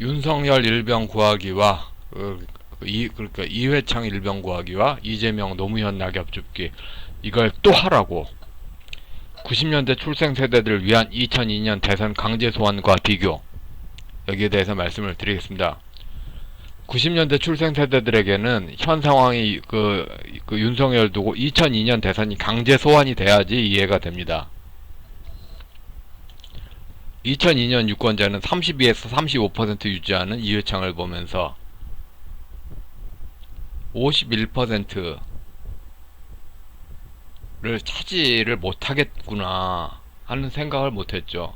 윤석열 일병 구하기와 그, 이 그러니까 이회창 일병 구하기와 이재명 노무현 낙엽 줍기 이걸 또 하라고 90년대 출생 세대들을 위한 2002년 대선 강제 소환과 비교 여기에 대해서 말씀을 드리겠습니다. 90년대 출생 세대들에게는 현 상황이 그, 그 윤석열 두고 2002년 대선이 강제 소환이 돼야지 이해가 됩니다. 2002년 유권자는 32에서 35% 유지하는 이회창을 보면서 51%를 차지를 못하겠구나 하는 생각을 못했죠.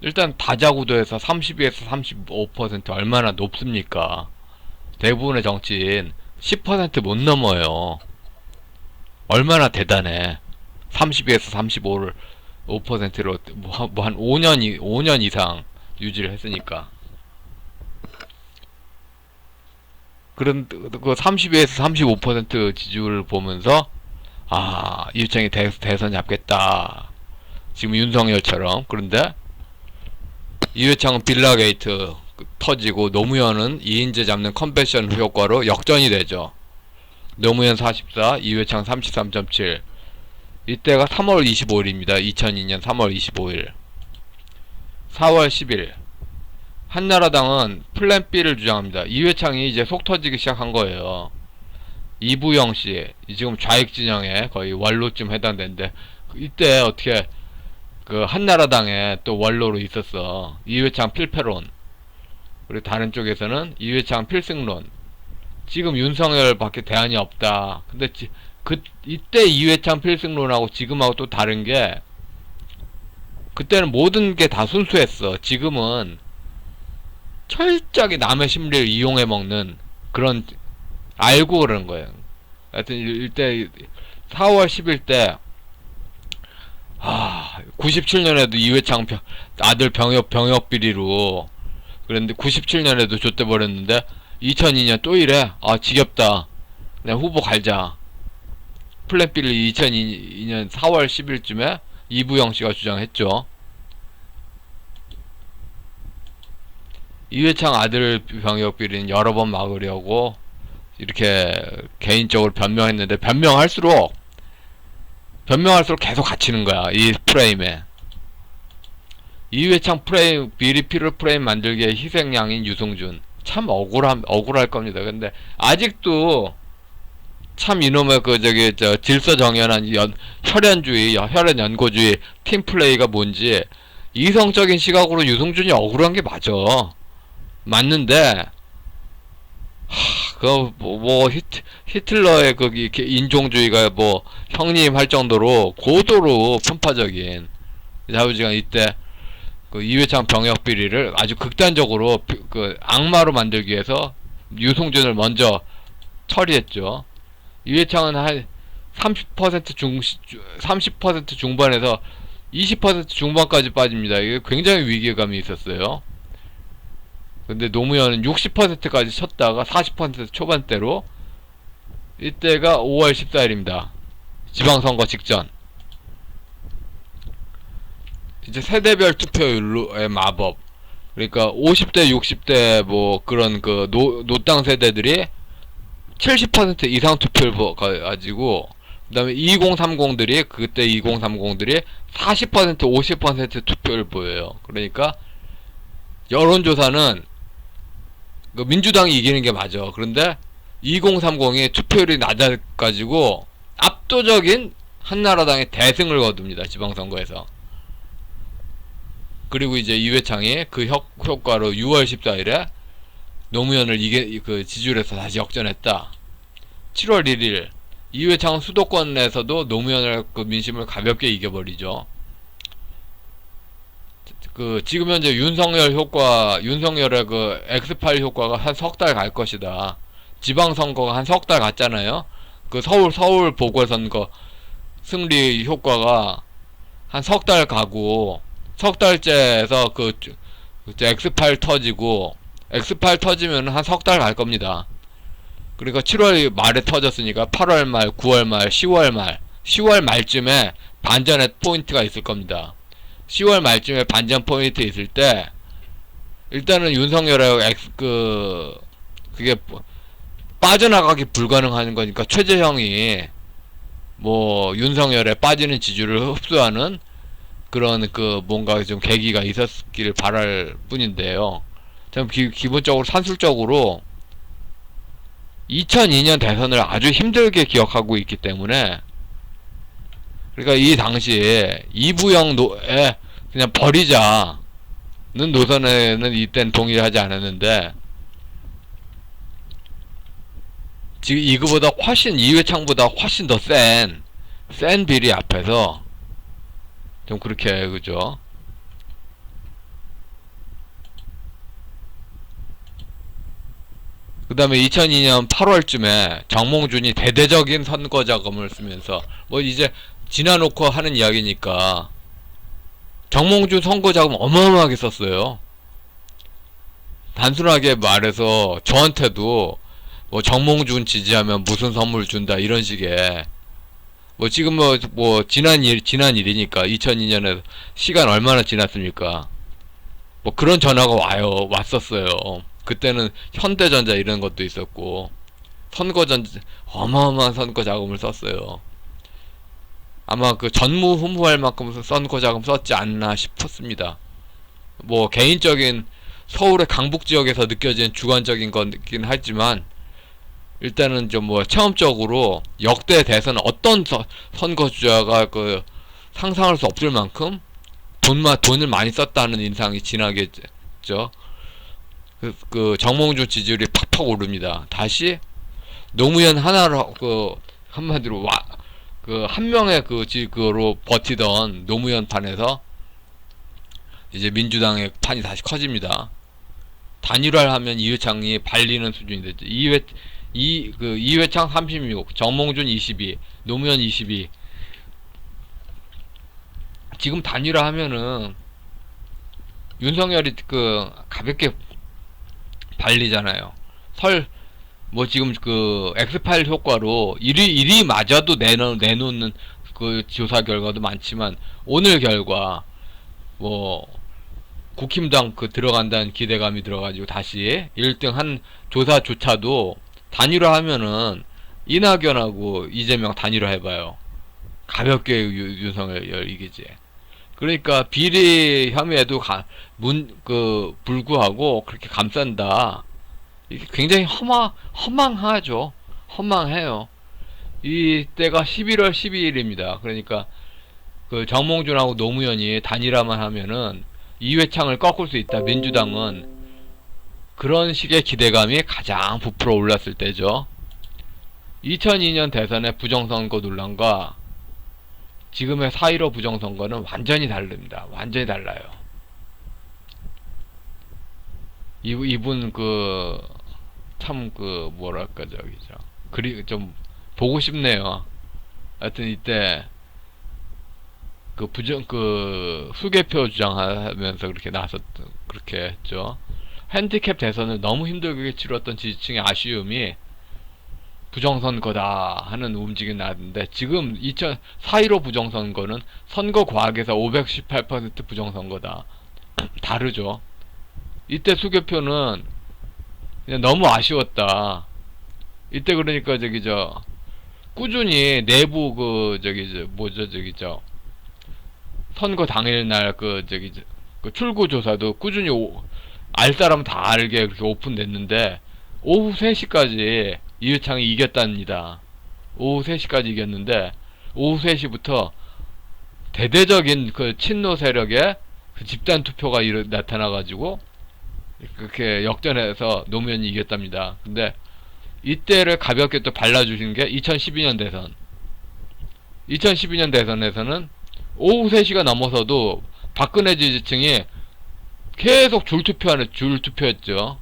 일단 다자구도에서 32에서 35% 얼마나 높습니까? 대부분의 정치인 10%못 넘어요. 얼마나 대단해. 32에서 35를 5%로 뭐한 5년 이 5년 이상 유지를 했으니까. 그런 그 32에서 35% 지지율을 보면서 아 이유창이 대, 대선 잡겠다. 지금 윤석열처럼 그런데 이회창은 빌라게이트 터지고 노무현은 이인재 잡는 컨벤션 효과로 역전이 되죠. 노무현 44, 이회창 33.7. 이때가 3월 25일입니다. 2002년 3월 25일. 4월 10일. 한나라당은 플랜 B를 주장합니다. 이회창이 이제 속 터지기 시작한 거예요. 이부영 씨, 지금 좌익 진영에 거의 원로쯤 해당되는데 이때 어떻게 그 한나라당에 또 원로로 있었어. 이회창 필패론. 그리고 다른 쪽에서는 이회창 필승론. 지금 윤석열 밖에 대안이 없다. 근데 지, 그 이때 이회창 필승론하고 지금하고 또 다른 게 그때는 모든 게 다 순수했어. 지금은 철저하게 남의 심리를 이용해 먹는 그런 알고 그러는 거예요. 하여튼 이때 4월 10일 때 아, 97년에도 이회창 병, 아들 병역 병역 비리로 그랬는데 97년에도 줬대 버렸는데 2002년 또 이래. 아, 지겹다. 그냥 후보 갈자. 플랜 B를 2002년 4월 10일쯤에 이부영 씨가 주장했죠. 이회창 아들 병역 비리는 여러 번 막으려고 이렇게 개인적으로 변명했는데 변명할수록 변명할수록 계속 갇히는 거야 이 프레임에. 이회창 프레임 비리 피를 프레임 만들기에 희생양인 유승준. 참 억울함 억울할 겁니다. 근데 아직도 참 이놈의 그 저기 저 질서 정연한 연 혈연주의 혈연 연고주의 팀 플레이가 뭔지 이성적인 시각으로 유승준이 억울한 게 맞아 맞는데 그, 뭐, 뭐, 히트, 히틀러의 그, 인종주의가 뭐, 형님할 정도로 고도로 편파적인 자유지간 이때, 그, 이회창 병역 비리를 아주 극단적으로, 비- 그, 악마로 만들기 위해서 유승준을 먼저 처리했죠. 이회창은 한 30% 중, 30% 중반에서 20% 중반까지 빠집니다. 이게 굉장히 위기감이 있었어요. 근데 노무현은 60%까지 쳤다가 40% 초반대로 이때가 5월 14일입니다. 지방선거 직전. 이제 세대별 투표율로의 마법. 그러니까 50대, 60대 뭐 그런 그 노, 노땅 세대들이 70% 이상 투표를 보- 가지고 그다음에 2030들이 그때 2030들이 40% 50% 투표를 보여요. 그러니까 여론조사는 그 민주당이 이기는 게 맞아. 그런데 2030이 투표율이 낮아가지고 압도적인 한나라당의 대승을 거둡니다. 지방선거에서. 그리고 이제 이회창이 그 효, 효과로 6월 14일에 노무현을 이게 그 지지율에서 다시 역전했다. 7월 1일 이회창은 수도권에서도 노무현을 그 민심을 가볍게 이겨버리죠. 그 지금 현재 윤석열 효과 윤석열의 그 엑스파일 효과가 한 석 달 갈 것이다. 지방선거가 한 석 달 갔잖아요. 그 서울 서울 보궐선거 승리 효과가 한 석 달 가고 석 달째에서 그 엑스파일 터지고 엑스파일 터지면 한 석 달 갈 겁니다. 그러니까 7월 말에 터졌으니까 8월 말, 9월 말, 10월 말, 10월 말쯤에 반전의 포인트가 있을 겁니다. 10월 말쯤에 반전 포인트 있을 때 일단은 윤석열의 엑스 그 그게 뭐- 빠져나가기 불가능한 거니까 최재형이 뭐 윤석열의 빠지는 지지를 흡수하는 그런 그 뭔가 좀 계기가 있었기를 바랄 뿐인데요. 전 기, 기본적으로 산술적으로 2002년 대선을 아주 힘들게 기억하고 있기 때문에 그러니까 이 당시에 이부영 노에 그냥 버리자는 노선에는 이땐 동의하지 않았는데 지금 이거보다 훨씬 이회창보다 훨씬 더 센 센 비리 앞에서 좀 그렇게 그죠 그 다음에 2002년 8월쯤에 정몽준이 대대적인 선거 자금을 쓰면서 뭐 이제 지나놓고 하는 이야기니까 정몽준 선거 자금 어마어마하게 썼어요. 단순하게 말해서 저한테도 뭐 정몽준 지지하면 무슨 선물 준다 이런 식의 뭐 지금 뭐, 뭐 지난 일 지난 일이니까 2002년에 시간 얼마나 지났습니까? 뭐 그런 전화가 와요 왔었어요. 그때는 현대전자 이런 것도 있었고 선거전 어마어마한 선거 자금을 썼어요. 아마 그 전무후무할 만큼 선거 자금 썼지 않나 싶었습니다. 뭐 개인적인 서울의 강북 지역에서 느껴지는 주관적인 거긴 하지만 일단은 좀 뭐 체험적으로 역대 대선 어떤 서- 선거 주자가 그 상상할 수 없을 만큼 돈마 돈을 많이 썼다는 인상이 진하겠죠. 그, 그 정몽준 지지율이 팍팍 오릅니다. 다시 노무현 하나로 그 한마디로 와 그 한 명의 그 지그로 버티던 노무현 판에서 이제 민주당의 판이 다시 커집니다. 단일화를 하면 이회창이 발리는 수준이 됐죠. 이회 이 그 이회창 36, 정몽준 22, 노무현 22. 지금 단일화 하면은 윤석열이 그 가볍게 발리잖아요. 설, 뭐 지금 그 엑스파일 효과로 1위, 1위 맞아도 내놓, 내놓는 그 조사 결과도 많지만 오늘 결과 뭐 국힘당 그 들어간다는 기대감이 들어가지고 다시 1등 한 조사조차도 단일화 하면은 이낙연하고 이재명 단일화 해봐요. 가볍게 유- 윤석열 이기지. 그러니까 비리 혐의에도 가, 문, 그, 불구하고 그렇게 감싼다. 이게 굉장히 허망, 허망하죠. 허망해요. 이 때가 11월 12일입니다. 그러니까 그 정몽준하고 노무현이 단일화만 하면은 이회창을 꺾을 수 있다. 민주당은 그런 식의 기대감이 가장 부풀어 올랐을 때죠. 2002년 대선의 부정선거 논란과 지금의 4.15 부정선거는 완전히 다릅니다. 완전히 달라요. 이, 이분 그, 참 그, 뭐랄까, 저기죠. 그리, 좀, 보고 싶네요. 하여튼 이때, 그 부정, 그, 수개표 주장하면서 그렇게 나섰, 그렇게 했죠. 핸디캡 대선을 너무 힘들게 치렀던 지지층의 아쉬움이 부정선거다 하는 움직임이 나왔는데 지금 2004.15 부정선거는 선거 과학에서 518% 부정선거다. 다르죠. 이때 수개표는 그냥 너무 아쉬웠다. 이때 그러니까 저기 저 꾸준히 내부 그 저기 저 뭐죠 저기 저 선거 당일날 그 저기 저, 그 출구 조사도 꾸준히 오, 알 사람 다 알게 그렇게 오픈됐는데 오후 3시까지 이회창이 이겼답니다. 오후 3시까지 이겼는데 오후 3시부터 대대적인 그 친노 세력의 그 집단 투표가 일어, 나타나가지고 그렇게 역전해서 노무현이 이겼답니다. 근데 이때를 가볍게 또 발라주신 게 2012년 대선. 2012년 대선에서는 오후 3시가 넘어서도 박근혜 지지층이 계속 줄투표하는 줄투표였죠.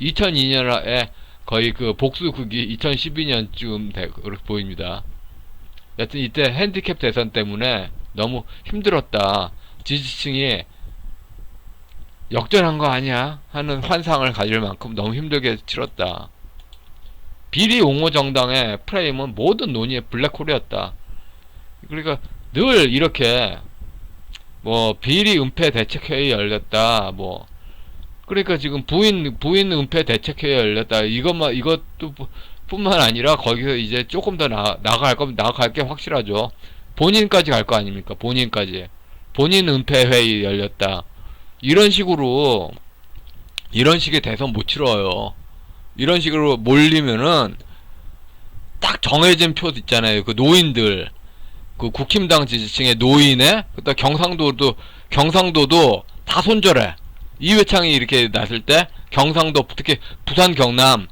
2002년에 거의 그 복수 극이 2012년쯤 되, 보입니다. 여튼 이때 핸디캡 대선 때문에 너무 힘들었다. 지지층이 역전한 거 아니야? 하는 환상을 가질 만큼 너무 힘들게 치렀다. 비리 옹호 정당의 프레임은 모든 논의의 블랙홀이었다. 그러니까 늘 이렇게 뭐 비리 은폐 대책회의 열렸다. 뭐 그러니까 지금 부인 부인 은폐 대책회의 열렸다. 이것만 이것도 부- 뿐만 아니라 거기서 이제 조금 더 나, 나갈 거면 나갈 게 확실하죠. 본인까지 갈 거 아닙니까? 본인까지. 본인 은폐 회의 열렸다. 이런 식으로 이런 식의 대선 못 치러요. 이런 식으로 몰리면은 딱 정해진 표 있잖아요. 그 노인들 그 국힘당 지지층의 노인에 그다 경상도도 경상도도 다 손절해. 이회창이 이렇게 났을 때 경상도 특히 부산 경남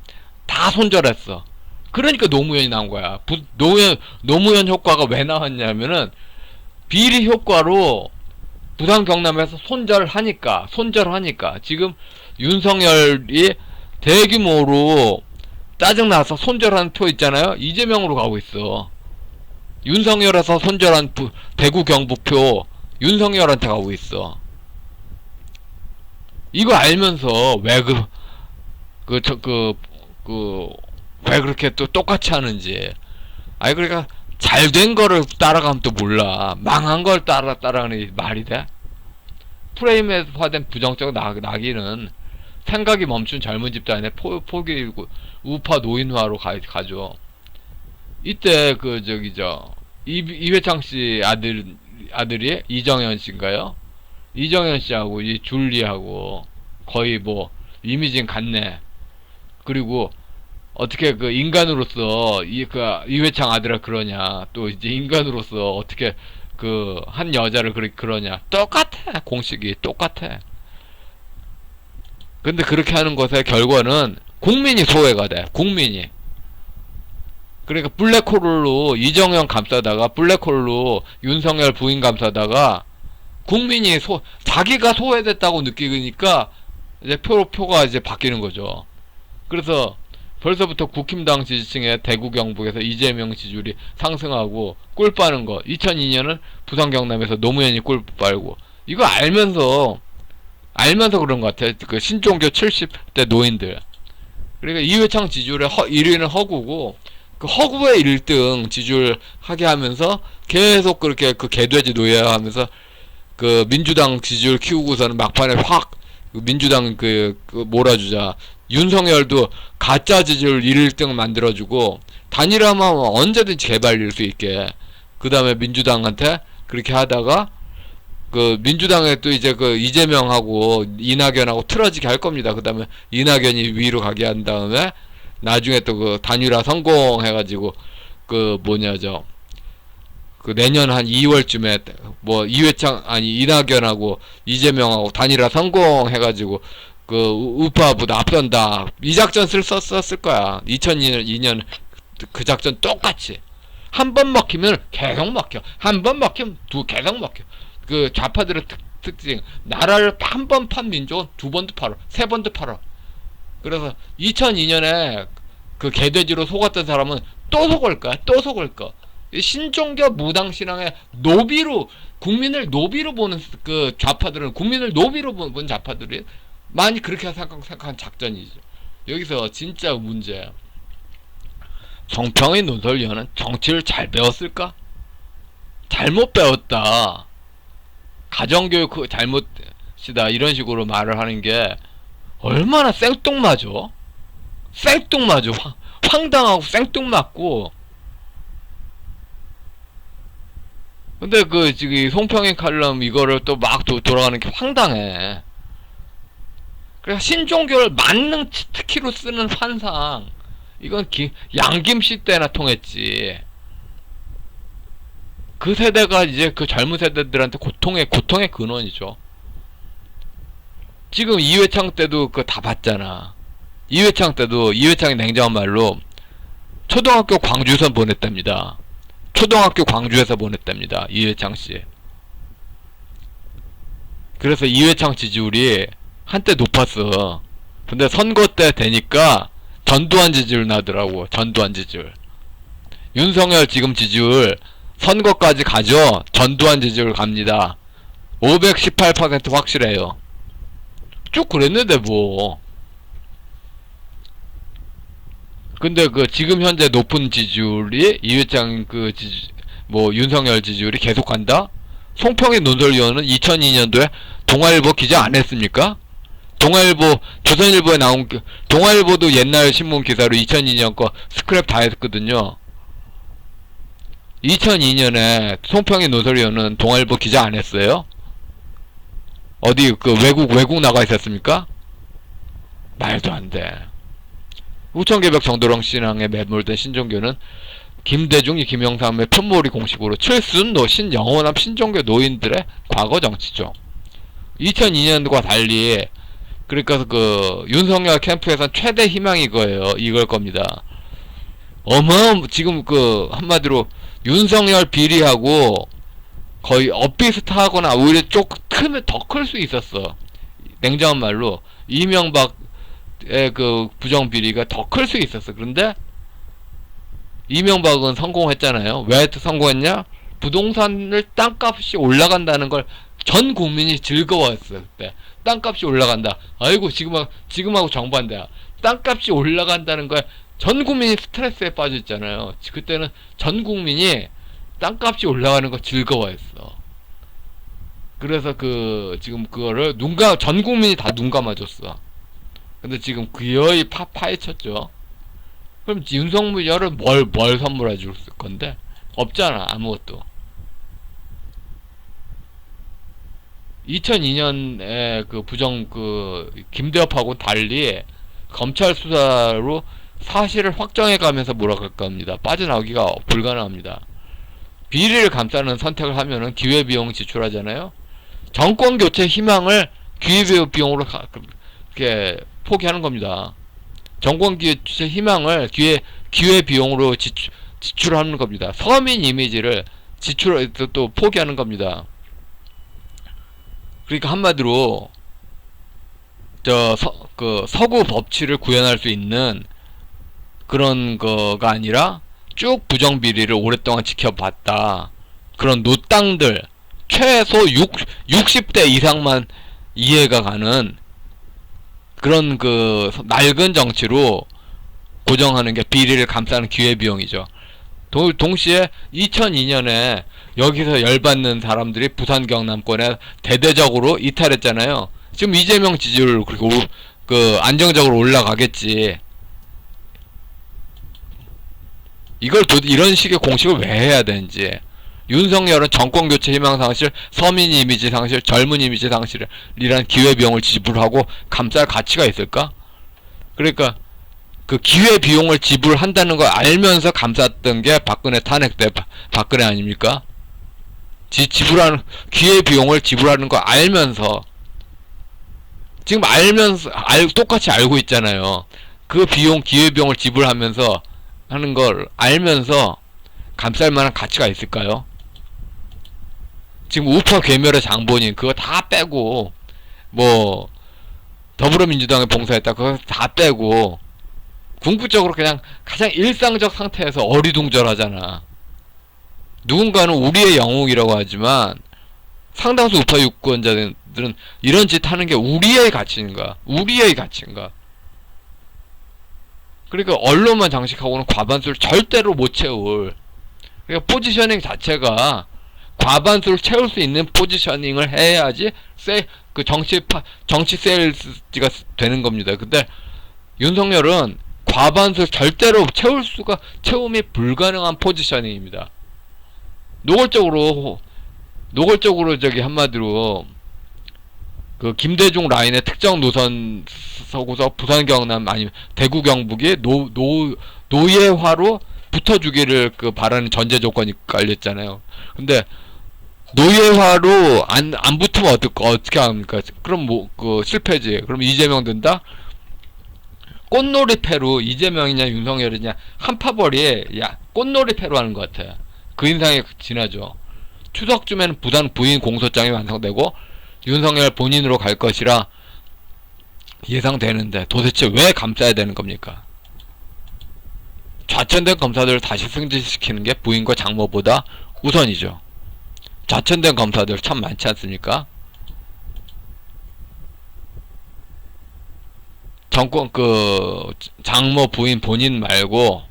다 손절했어. 그러니까 노무현이 나온 거야. 부, 노무현 노무현 효과가 왜 나왔냐면은 비리 효과로 부산 경남에서 손절하니까 손절하니까 지금 윤석열이 대규모로 짜증나서 손절한 표 있잖아요. 이재명으로 가고 있어. 윤석열에서 손절한 부, 대구 경북표 윤석열한테 가고 있어. 이거 알면서 왜 그, 그, 저, 그, 그, 왜 그렇게 또 똑같이 하는지. 아니, 그러니까 잘 된 거를 따라가면 또 몰라. 망한 걸 따라, 따라가는 게 말이 돼? 프레임화된 부정적 나, 낙인은 생각이 멈춘 젊은 집단의 포, 포기이고 우파 노인화로 가, 가죠. 이때 그 저기 저 이, 이회창 씨 아들 아들이 이정현 씨인가요? 이정현 씨하고 이 줄리하고 거의 뭐 이미진 같네. 그리고 어떻게 그 인간으로서 이그 이회창 아들아 그러냐 또 이제 인간으로서 어떻게 그 한 여자를 그렇게 그러냐 똑같아 공식이 똑같아. 근데 그렇게 하는 것의 결과는 국민이 소외가 돼. 국민이. 그러니까 블랙홀로 이정현 감싸다가 블랙홀로 윤석열 부인 감싸다가 국민이 소 자기가 소외됐다고 느끼니까 이제 표 표가 이제 바뀌는 거죠. 그래서 벌써부터 국힘당 지지층의 대구 경북에서 이재명 지지율이 상승하고 꿀 빠는 거. 2002년은 부산 경남에서 노무현이 꿀 빨고 이거 알면서 알면서 그런 것 같아. 그 신종교 70대 노인들. 그러니까 이회창 지지율의 허, 1위는 허구고 그 허구의 1등 지지율 하게 하면서 계속 그렇게 그 개돼지 노예하면서 그 민주당 지지율 키우고서는 막판에 확그 민주당 그, 그 몰아주자. 윤석열도 가짜 지지율 1등 만들어주고 단일화만 언제든지 개발릴 수 있게. 그 다음에 민주당한테 그렇게 하다가 그 민주당에 또 이제 그 이재명하고 이낙연하고 틀어지게 할 겁니다. 그 다음에 이낙연이 위로 가게 한 다음에 나중에 또 그 단일화 성공해가지고 그 뭐냐 저 그 내년 한 2월쯤에 뭐 이회창 아니 이낙연하고 이재명하고 단일화 성공해가지고 그 우- 우파보다 앞선다. 이 작전 쓸 썼었을 거야. 2002년 2년 그 작전 똑같이. 한 번 먹히면 계속 먹혀. 한 번 먹히면 두 계속 먹혀. 그 좌파들의 특, 특징. 나라를 한 번 판 민족은 두 번도 팔아. 세 번도 팔아. 그래서 2002년에 그 개돼지로 속았던 사람은 또 속을 거야. 또 속을 거. 이 신종교 무당신앙의 노비로 국민을 노비로 보는 그 좌파들은 국민을 노비로 보- 본 좌파들이 많이 그렇게 생각, 생각한 작전이죠. 여기서 진짜 문제. 정평의 논설위원은 정치를 잘 배웠을까? 잘못 배웠다. 가정교육 그 잘못이다 이런 식으로 말을 하는 게 얼마나? 생뚱맞어. 황- 황당하고 생뚱맞고 근데 그 지금 송평의 칼럼 이거를 또 막 돌아가는 게 황당해. 그래 신종교를 만능 특기로 쓰는 환상. 이건 기, 양김씨 때나 통했지. 그 세대가 이제 그 젊은 세대들한테 고통의 고통의 근원이죠. 지금 이회창 때도 그거 다 봤잖아. 이회창 때도 이회창이 냉정한 말로 초등학교 광주선 보냈답니다. 초등학교 광주에서 보냈답니다. 이회창 씨. 그래서 이회창 지지율이 한때 높았어. 근데 선거 때 되니까 전두환 지지율 나더라고. 전두환 지지율. 윤석열 지금 지지율 선거까지 가죠. 전두환 지지율 갑니다. 518% 확실해요. 쭉 그랬는데 뭐. 근데 그 지금 현재 높은 지지율이 이회창 그 지지 뭐 윤석열 지지율이 계속 간다? 송평의 논설위원은 2002년도에 동아일보 기자 안 했습니까? 동아일보, 조선일보에 나온, 그- 동아일보도 옛날 신문 기사로 2002년 거 스크랩 다 했거든요. 2002년에 송평의 노설위원은 동아일보 기자 안 했어요? 어디 그 외국 외국 나가 있었습니까? 말도 안 돼. 우천개벽 정도령 신앙에 매몰된 신종교는 김대중이 김영삼의 편몰이 공식으로 칠순노 신영원함 신종교 노인들의 과거 정치죠. 2002년과 달리 그러니까 그 윤석열 캠프에선 최대 희망이 이거예요. 이걸 겁니다. 어마어마 지금 그 한마디로 윤석열 비리하고 거의 엇비슷하거나 오히려 조금 크면 더 클 수 있었어. 냉정한 말로 이명박의 그 부정 비리가 더 클 수 있었어. 그런데 이명박은 성공했잖아요. 왜 성공했냐? 부동산을 땅값이 올라간다는 걸 전 국민이 즐거워했어요. 그때 땅값이 올라간다. 아이고 지금 지금하고 정반대야. 땅값이 올라간다는 거에 전 국민이 스트레스에 빠져 있잖아요. 그때는 전 국민이 땅값이 올라가는 거 즐거워했어. 그래서 그 지금 그거를 눈감 전 국민이 다 눈 감아줬어. 근데 지금 기어이 파 파헤쳤죠. 그럼 윤석열은 뭘뭘 선물해 줄 건데 없잖아 아무것도. 2002년에 그 부정 그 김대엽하고 달리 검찰 수사로 사실을 확정해 가면서 몰아갈 겁니다. 빠져나오기가 불가능합니다. 비리를 감싸는 선택을 하면은 기회비용 지출하잖아요. 정권 교체 희망을 기회비용으로 가, 이렇게 포기하는 겁니다. 정권 교체 희망을 기회 기회 비용으로 지출, 지출하는 겁니다. 서민 이미지를 지출 또 포기하는 겁니다. 그러니까 한마디로 저그 서구 법치를 구현할 수 있는 그런 거가 아니라 쭉 부정 비리를 오랫동안 지켜봤다. 그런 노땅들 최소 6, 60대 이상만 이해가 가는 그런 그 낡은 정치로 고정하는 게 비리를 감싸는 기회비용이죠. 도, 동시에 2002년에 여기서 열받는 사람들이 부산 경남권에 대대적으로 이탈했잖아요. 지금 이재명 지지율 그리고 그 안정적으로 올라가겠지. 이걸 도, 이런 식의 공식을 왜 해야 되는지. 윤석열은 정권 교체 희망 상실, 서민 이미지 상실, 젊은 이미지 상실이란 기회 비용을 지불하고 감쌀 가치가 있을까? 그러니까 그 기회 비용을 지불한다는 걸 알면서 감쌌던 게 박근혜 탄핵 때 바, 박근혜 아닙니까? 지, 지불하는 기회 비용을 지불하는 거 알면서 지금 알면서 알 똑같이 알고 있잖아요. 그 비용 기회 비용을 지불하면서 하는 걸 알면서 감쌀 만한 가치가 있을까요? 지금 우파 괴멸의 장본인 그거 다 빼고 뭐 더불어민주당에 봉사했다 그거 다 빼고 궁극적으로 그냥 가장 일상적 상태에서 어리둥절하잖아. 누군가는 우리의 영웅이라고 하지만 상당수 우파 유권자들은 이런 짓 하는 게 우리의 가치인가? 우리의 가치인가? 그러니까 언론만 장식하고는 과반수를 절대로 못 채울. 그러니까 포지셔닝 자체가 과반수를 채울 수 있는 포지셔닝을 해야지 세, 그 정치 파, 정치 세일즈가 되는 겁니다. 근데 윤석열은 과반수 절대로 채울 수가 채움이 불가능한 포지셔닝입니다. 노골적으로 노골적으로 저기 한마디로 그 김대중 라인의 특정 노선 서고서 부산 경남 아니면 대구 경북이 노 노 노예화로 붙어주기를 그 바라는 전제 조건이 깔렸잖아요. 근데 노예화로 안 안 붙으면 어떡 어떻게 합니까? 그럼 뭐 그 실패지. 그럼 이재명 된다? 꽃놀이 패로 이재명이냐 윤석열이냐 한파벌이 야 꽃놀이 패로 하는 것 같아요. 그 인상이 지나죠. 추석쯤에는 부산 부인 공소장이 완성되고 윤석열 본인으로 갈 것이라 예상되는데 도대체 왜 감싸야 되는 겁니까? 좌천된 검사들을 다시 승진시키는 게 부인과 장모보다 우선이죠. 좌천된 검사들 참 많지 않습니까? 정권 그 장모 부인 본인 말고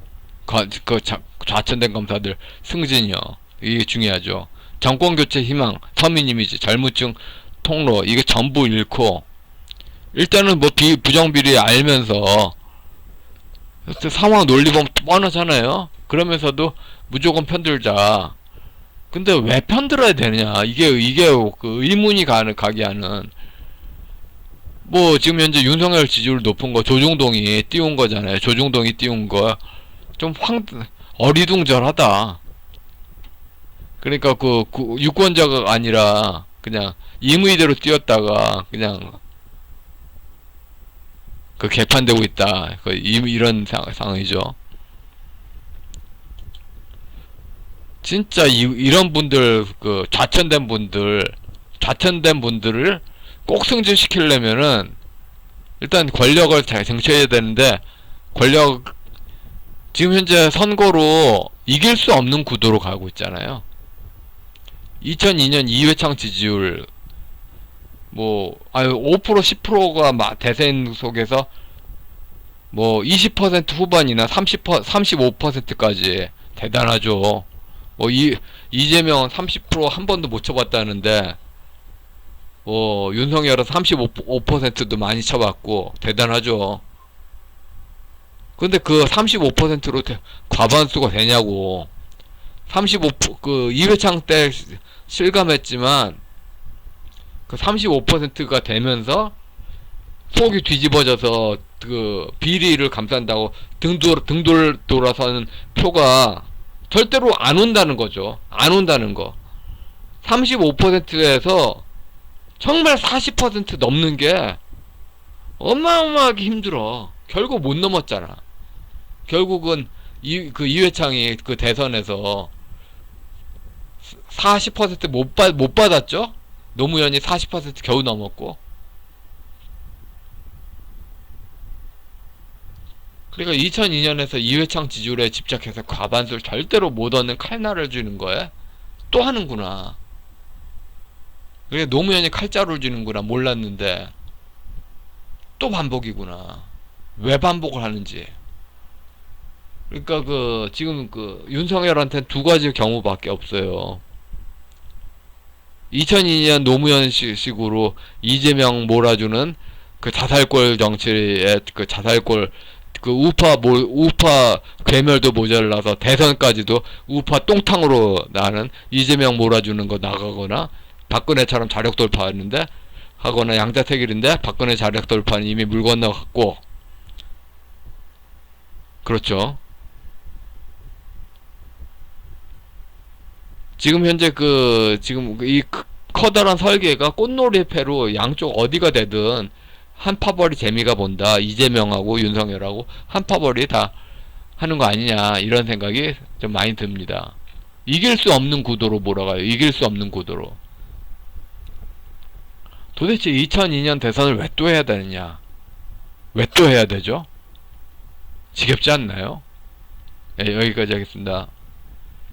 그, 그 좌천된 검사들 승진이요. 이게 중요하죠. 정권 교체 희망, 서민 이미지, 젊은층 통로 이게 전부 잃고 일단은 뭐 비, 부정비리 알면서 상황 논리 보면 뻔하잖아요. 그러면서도 무조건 편들자. 근데 왜 편들어야 되느냐? 이게 이게 그 의문이 가는 가게 하는 뭐 지금 현재 윤석열 지지율 높은 거 조중동이 띄운 거잖아요. 조중동이 띄운 거 좀 황 어리둥절하다. 그러니까 그, 그 유권자가 아니라 그냥 임의대로 띄웠다가 그냥 그 개판되고 있다. 그 이, 이런 상, 상황이죠. 진짜 이, 이런 분들 그 좌천된 분들 좌천된 분들을 꼭 승진시키려면은 일단 권력을 잘 쟁취해야 되는데 권력 지금 현재 선거로 이길 수 없는 구도로 가고 있잖아요. 2002년 이회창 지지율 뭐 아유 5% 10%가 대선 속에서 뭐 20% 후반이나 30% 35%까지 대단하죠. 뭐이 이재명 30%한 번도 못 쳐봤다는데 뭐 윤석열은 35%도 많이 쳐봤고 대단하죠. 근데 그 35%로 과반수가 되냐고. 35그 이회창 때 실감했지만 그 35%가 되면서 속이 뒤집어져서 그 비리를 감싼다고 등돌 등돌 돌아서는 표가 절대로 안 온다는 거죠. 안 온다는 거. 35%에서 정말 40% 넘는 게 어마어마하게 힘들어. 결국 못 넘었잖아. 결국은 이, 그 이회창이 그 대선에서 40%못 받, 못 받았죠? 노무현이 40% 겨우 넘었고. 그러니까 2002년에서 이회창 지지율에 집착해서 과반수를 절대로 못 얻는 칼날을 주는 거에 또 하는구나. 그게 노무현이 칼자루를 주는구나 몰랐는데 또 반복이구나. 왜 반복을 하는지. 그러니까 그 지금 그 윤석열한테 두 가지 경우밖에 없어요. 2002년 노무현 식으로 이재명 몰아주는 그 자살골 정치의 그 자살골 그 우파 모, 우파 괴멸도 모자라서 대선까지도 우파 똥탕으로 나는 이재명 몰아주는 거 나가거나 박근혜처럼 자력 돌파했는데 하거나 양자택일인데 박근혜 자력 돌파는 이미 물 건너갔고 그렇죠. 지금 현재 그 지금 이 크- 커다란 설계가 꽃놀이패로 양쪽 어디가 되든 한파벌이 재미가 본다 이재명하고 윤석열하고 한파벌이 다 하는 거 아니냐 이런 생각이 좀 많이 듭니다. 이길 수 없는 구도로 몰아가요. 이길 수 없는 구도로. 도대체 2002년 대선을 왜 또 해야 되느냐? 왜 또 해야 되죠? 지겹지 않나요? 네, 여기까지 하겠습니다.